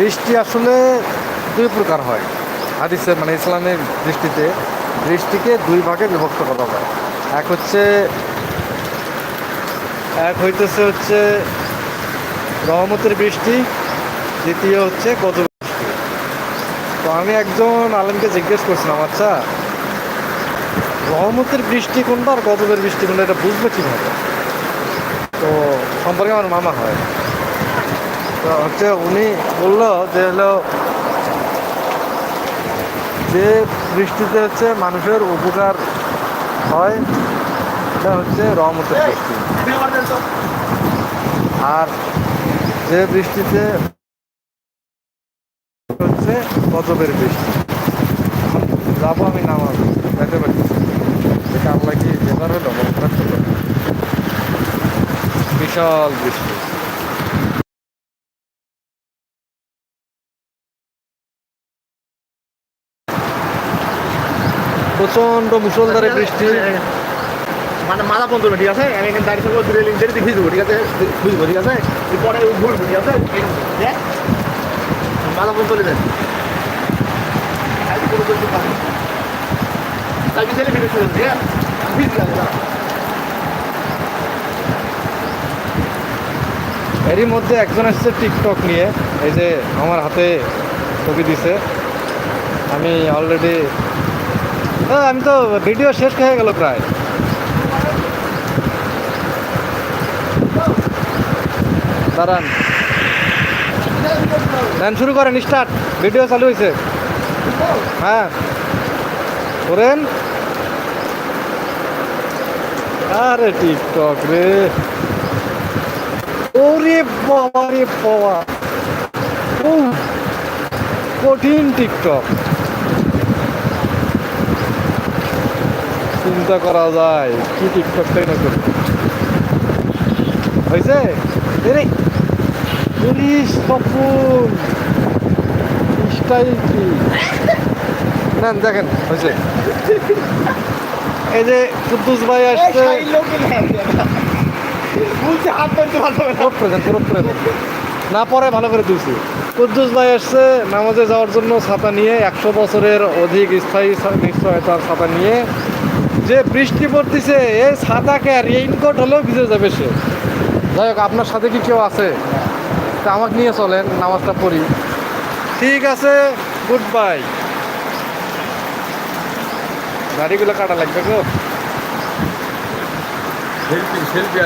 বৃষ্টি আসলে দুই প্রকার হয়। হাদিসের মানে ইসলামের দৃষ্টিতে বৃষ্টিকে দুই ভাগে বিভক্ত করা হয়। এক হচ্ছে এক হইতেছে হচ্ছে রহমতের বৃষ্টি, দ্বিতীয় হচ্ছে গত বৃষ্টি। তো আমি একজন আলেমকে জিজ্ঞেস করছিলাম আচ্ছা রহমতের বৃষ্টি কোনটা আর গজবের বৃষ্টি কোনটা, এটা বুঝবে কীভাবে? তো সম্পর্কে আমার মামা হয়। তো হচ্ছে উনি বলল যে হলো, যে বৃষ্টিতে হচ্ছে মানুষের উপকার হয় এটা হচ্ছে রহমতের বৃষ্টি। আর যে বৃষ্টিতে হচ্ছে গজবের বৃষ্টি। যাব আমি নামাজ, যাইতে পারতেছি এটা আল্লাহ কি হলো বিশাল বৃষ্টি। প্রচণ্ড মুসলধারে বৃষ্টি। মানে মাথা বন্ধ করবে, ঠিক আছে? আমি এখানে দাঁড়িয়ে থাকব দূরে লিঙ্ক দিয়ে ভিজবো ঠিক আছে? বুঝব ঠিক আছে? পরে ঘুরবো ঠিক আছে? দেখ মাথা বন্ধ করে দেন কালকে কোনো কিছু পাবো না। কালকে ছেলে ভিডিও শুনে ঠিক আছে ভিজ গেছে দাঁড়া। এরই মধ্যে একজন এসছে টিকটক নিয়ে। এই যে আমার হাতে ছবি দিছে। আমি অলরেডি আমি তো ভিডিও শেষ হয়ে গেল প্রায়। দাঁড়ান। দেন শুরু করেন স্টার্ট ভিডিও চালু হয়েছে হ্যাঁ। করেন আরে টিকটক রে। ওরে বাবা রে বাবা। কঠিন টিকটক। চিন্তা করা যায় কি টিকটকটাই না করি হয়েছে এরে পুলিশ সপুন স্টাইল কি? নেন দেখেন হয়েছে এই যে কুদ্দুস ভাই আসছে। না পুরো ভালো করে দিয়েছি কুদ্দুস ভাই আসছে নামাজে যাওয়ার জন্য ছাতা নিয়ে একশো বছরের অধিক স্থায়ী নিশ্চয়তার ছাতা নিয়ে যে বৃষ্টি পড়তেছে এই ছাতাকে রেইনকোট হলেও ভিজে যাবে সে। যাই হোক, আপনার সাথে কি কেউ আছে? তা আমাকে নিয়ে চলেন, নামাজটা পড়ি। ঠিক আছে গুড বাই গাড়িগুলো কাটা লাগবে গো। Selfie selfie